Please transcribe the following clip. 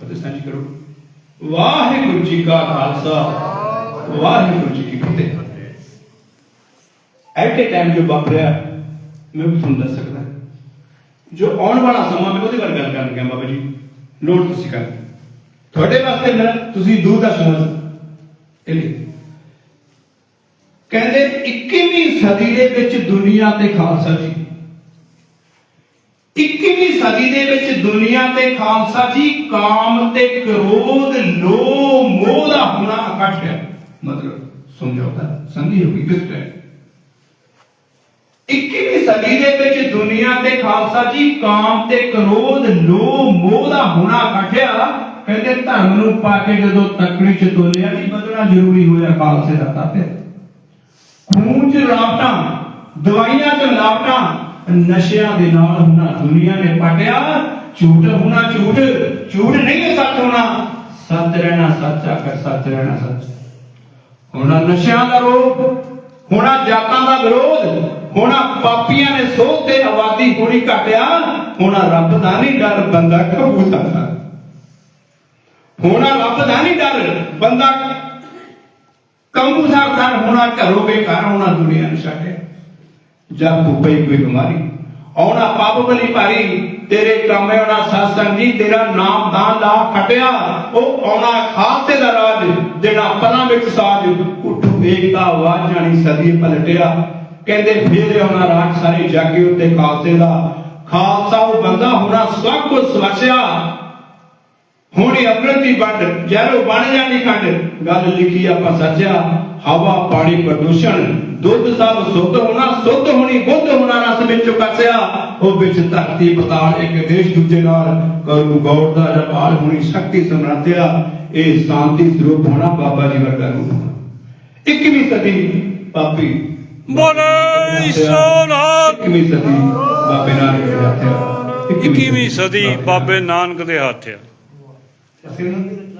ਫਤਿਹ ਸਾਂਝੀ ਕਰੋ। ਵਾਹਿਗੁਰੂ ਜੀ ਕਾ ਖਾਲਸਾ, ਵਾਹਿਗੁਰੂ ਜੀ ਕੀ ਫਤਿਹ। ਐਟ ਏ ਟਾਈਮ ਜੋ ਵਾਪਰਿਆ ਮੈਂ ਵੀ ਤੁਹਾਨੂੰ ਦੱਸ ਸਕਦਾ। ਜੋ ਆਉਣ ਵਾਲਾ ਸਮਾਂ, ਮੈਂ ਉਹਦੇ ਬਾਰੇ ਗੱਲ ਕਰਨ ਲੱਗਾ ਬਾਬਾ ਜੀ। ਨੋਟ ਤੁਸੀਂ ਕਰ ਤੁਹਾਡੇ ਵਾਸਤੇ ਮੈਂ, ਤੁਸੀਂ ਦੂਰਦਰਸ਼ਨ ਇਹ ਕਹਿੰਦੇ 21ਵੀਂ ਸਦੀ ਦੇ ਵਿੱਚ ਦੁਨੀਆ ਤੇ ਖਾਲਸਾ ਜੀ। 21ਵੀਂ ਸਦੀ ਦੇ ਵਿੱਚ ਦੁਨੀਆ ਤੇ ਖਾਲਸਾ ਜੀ ਕਾਮ ਤੇ ਕ੍ਰੋਧ, ਲੋਭ, ਮੋਹ ਦਾ ਹੋਣਾ ਇਕੱਠ ਹੈ। ਮਤਲਬ ਸਮਝੌਤਾ ਸੰਧੀ ਹੋ ਗਈ, ਕਿਸ ਹੈ 21ਵੀਂ ਸਦੀ ਦੇ ਵਿੱਚ ਦੁਨੀਆ ਤੇ ਖਾਲਸਾ ਜੀ ਕਾਮ ਤੇ ਕ੍ਰੋਧ, ਲੋਭ, ਮੋਹ ਦਾ ਹੋਣਾ ਇਕੱਠਿਆ ਕਹਿੰਦੇ ਧਰਮ ਨੂੰ ਪਾ ਕੇ ਜਦੋਂ ਤਕੜੀ ਚ ਤੋਲਿਆ ਨਹੀਂ ਬਦਲਣਾ ਜ਼ਰੂਰੀ ਹੋਇਆ ਖਾਲਸੇ ਦਾ ਤਾਤੇ ਖੂਨ ਚ ਲਾਪਟਾਂ, ਦਵਾਈਆਂ ਚ ਲਾਪਟਾਂ ਨਸ਼ਿਆਂ ਦੇ ਨਾਲ ਹੋਣਾ ਦੁਨੀਆ ਨੇ ਪਾਟਿਆ। ਝੂਠ ਹੋਣਾ ਝੂਠ ਝੂਠ ਨਹੀਂ ਹੈ ਸੱਚ ਹੋਣਾ। ਸੱਚ ਰਹਿਣਾ ਸੱਚ, ਆਖਰ ਸੱਚ ਰਹਿਣਾ ਸੱਚ। ਹੋਣਾ ਨਸ਼ਿਆਂ ਦਾ ਰੋਗ ਹੋਣਾ ਜਾਤਾਂ ਦਾ ਵਿਰੋਧ, ਹੋਣਾ ਪਾਪੀਆਂ ਨੇ ਸੋਧ ਤੇ ਆਬਾਦੀ ਥੋੜੀ ਘਟਿਆ, ਹੋਣਾ ਰੱਬ ਦਾ ਨਹੀਂ ਡਰ, ਬੰਦਾ ਕਬੂਤਾ ਦਾ। ਹੋਣਾ ਰੱਬ ਦਾ ਨਹੀਂ ਡਰ, ਬੰਦਾ ਕੰਮੂ ਦਾ ਕਰ ਹੋਣਾ, ਘਰੋਂ ਬੇਕਾਰ ਹੋਣਾ ਦੁਨੀਆ ਨੂੰ ਛੱਡੇ ਜਦ ਤੂੰ ਕੋਈ ਬਿਮਾਰੀ, ਆਉਣਾ ਪਾਪ ਬਲੀ ਭਾਰੀ, ਤੇਰੇ ਕੰਮ ਆਉਣਾ ਸਤਸੰਗ ਜੀ, ਤੇਰਾ ਨਾਮ ਦਾਨ ਲਾ ਖਟਿਆ, ਉਹ ਆਉਣਾ ਖਾਲਸੇ ਦਾ ਰਾਜ, ਜਿਹੜਾ ਪਲਾਂ ਵਿੱਚ ਸਾਜ, ਉੱਠੂ ਏਕਤਾ ਆਵਾਜ਼ ਜਾਣੀ ਸਦੀ ਪਲਟਿਆ। ਕਹਿੰਦੇ ਫੇਰ ਆਉਣਾ ਰਾਜ ਸਾਰੇ ਜਾਗੇ ਉੱਤੇ ਖਾਲਸੇ ਦਾ। ਖਾਲਸਾ ਉਹ ਬੰਦਾ ਹੋਣਾ ਸਭ ਕੁਝ ਸਵਸਿਆ ਹੁਣ ਦੀ ਵੰਡ ਜੈਰੋ ਬਣ ਜਾਣੀ ਖੰਡ। ਗੱਲ ਲਿਖੀ ਆਪਾਂ ਸੱਚਿਆ ਹਵਾ ਪਾਣੀ ਪ੍ਰਦੂਸ਼ਣ ਦੁੱਧ ਸਭ ਸੁੱਧ ਹੋਣਾ ਸੁੱਧ ਹੋਣੀ ਬੁੱਧ ਹੋਣਾ ਰਸ ਵਿੱਚ ਕਸਿਆ। ਉਹ ਵਿੱਚ ਧਰਤੀ ਪਤਾਲ ਇੱਕ ਦੇਸ਼ ਦੂਜੇ ਨਾਲ ਕਰੂ ਗੌਰ ਦਾ ਜਪਾਲ ਹੋਣੀ ਸ਼ਕਤੀ ਸਮਰਾਧਿਆ ਇਹ ਸ਼ਾਂਤੀ ਸਰੂਪ ਹੋਣਾ ਬਾਬਾ ਜੀ ਵਰਗਾ ਰੂਪ। ਹੋਣਾ 21ਵੀਂ ਸਦੀ ਪਾਪੀ ਬੋਲੇ ਸੋਨਾਥ 21ਵੀਂ ਸਦੀ ਬਾਬੇ ਨਾਨਕ ਦੇ ਹੱਥ ਆ 21ਵੀਂ ਸਦੀ ਬਾਬੇ ਨਾਨਕ ਦੇ ਹੱਥ Hace.